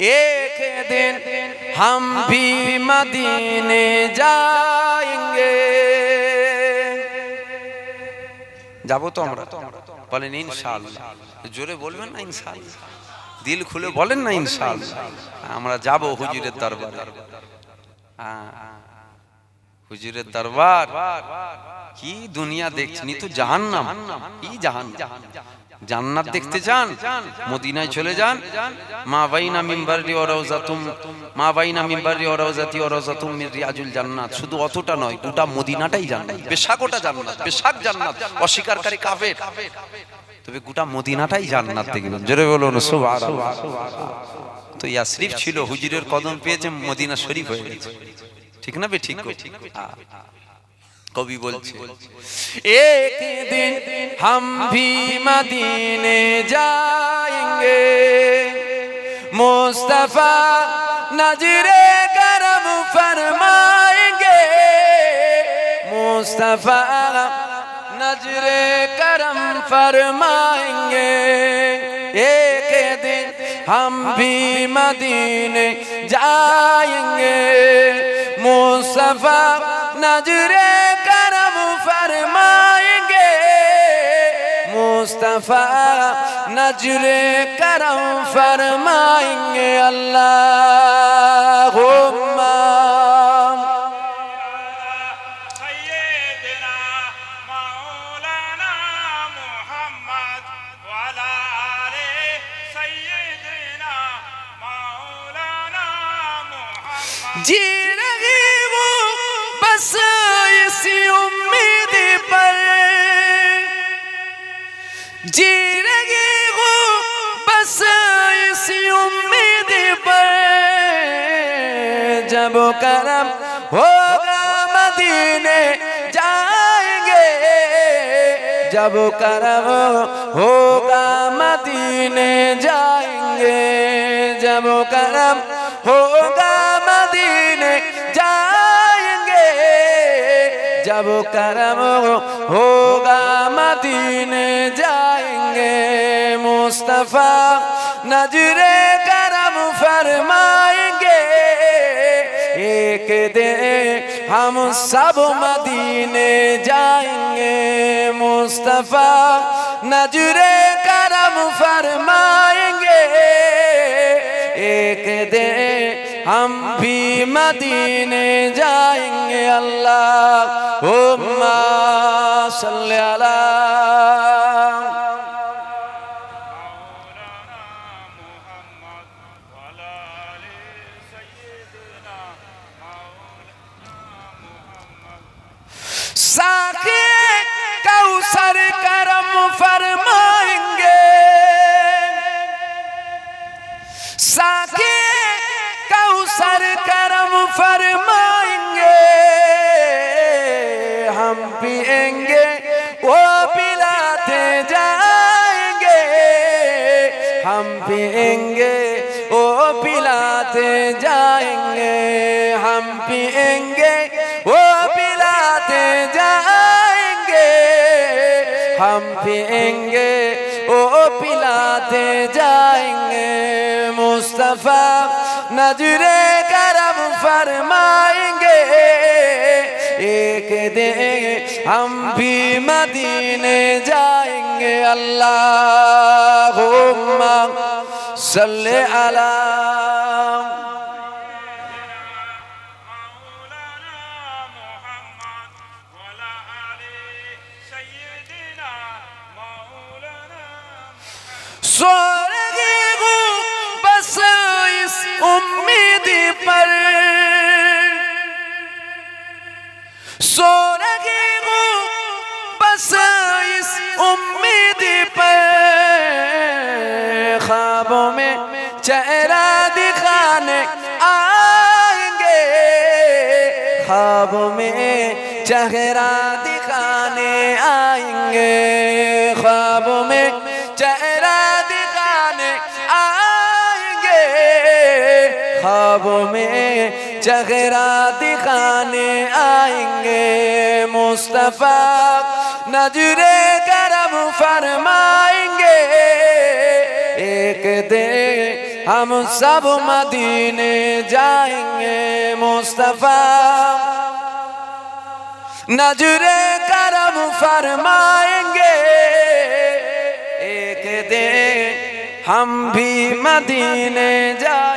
एक दिन हम भी मदीने जाएंगे যাবো তো আমরা বলেন ইনশাআল্লাহ জোরে বলবেন না ইনশাআল্লাহ দিল খুলে বলেন না ইনশাআল্লাহ আমরা যাব হুজুরের দরবারে হ্যাঁ হুজুরের দরবার কি দুনিয়া দেখছেন তো জাহান্নাম কি জাহান্নাম জান্নাত দেখতে চান? মদিনায় চলে যান? মা বাইনা মিম্বারি ওয়া রাউজাতুম মা বাইনা মিম্বারি ওয়া রাউজাতি ওয়া রাউজাতুম মিন রিয়াজুল জান্নাত। শুধু অতটা নয় গোটা মদিনাটাই জান্নাত। বেশাকোটা জান্নাত বেশাক জান্নাত অস্বীকারী কাফের। তবে গোটা মদিনাটাই জান্নাত দেখবেন। জোরে বলুন সুবহানাল্লাহ। তো ইয়াসরিফ ছিল হুজুরের কদম পেয়েছে মদিনা শরীফ হয়ে গেছে। ঠিক না বে ঠিক হ্যাঁ। কবি বলছে এক দিন हम भी मदीने जाएंगे मुस्तफा नजरे करम फरमाएंगे मुस्तफा नजरे करम फरमाएंगे एक दिन हम भी मदीने जाएंगे मुस्तफा নজরে করম ফরমায়েঙ্গে মুস্তফা নজরে করম ফরমায়েঙ্গে আল্লাহ Jesus. जब करम होगा मदीने जाएंगे जब करम होगा मदीने जाएंगे जब करम होगा मदीने जाएंगे जब करम होगा मदीने जाएंगे मुस्तफा नजरे एक दिन हम सब मदीने जाएंगे मुस्तफा नजरे करम फरमाएंगे एक दिन हम भी मदीने जाएंगे अल्लाह उम्मा सल्ली करम फरमाएंगे साके कौसर करम फरमाएंगे हम पिएंगे वो पिलाते जाएंगे हम पिएंगे वो पिलाते जाएंगे हम पिएंगे हम पिएंगे वो पिलाते जाएंगे मुस्तफा नजरे करम फरमाएंगे एक दिन हम भी मदीने जाएंगे अल्लाह सल्ले अला उम्मीद पर सोरगी हूँ बस इस उम्मीद पर ख्वाबों में चेहरा दिखाने आएंगे ख्वाबों में चेहरा दिखाने आएंगे चेहरा दिखाने आएंगे मुस्तफा नजरे करम फरमाएंगे एक दिन हम सब मदीने जाएंगे मुस्तफा नजरे करम फरमाएंगे एक दिन हम भी मदीने जाए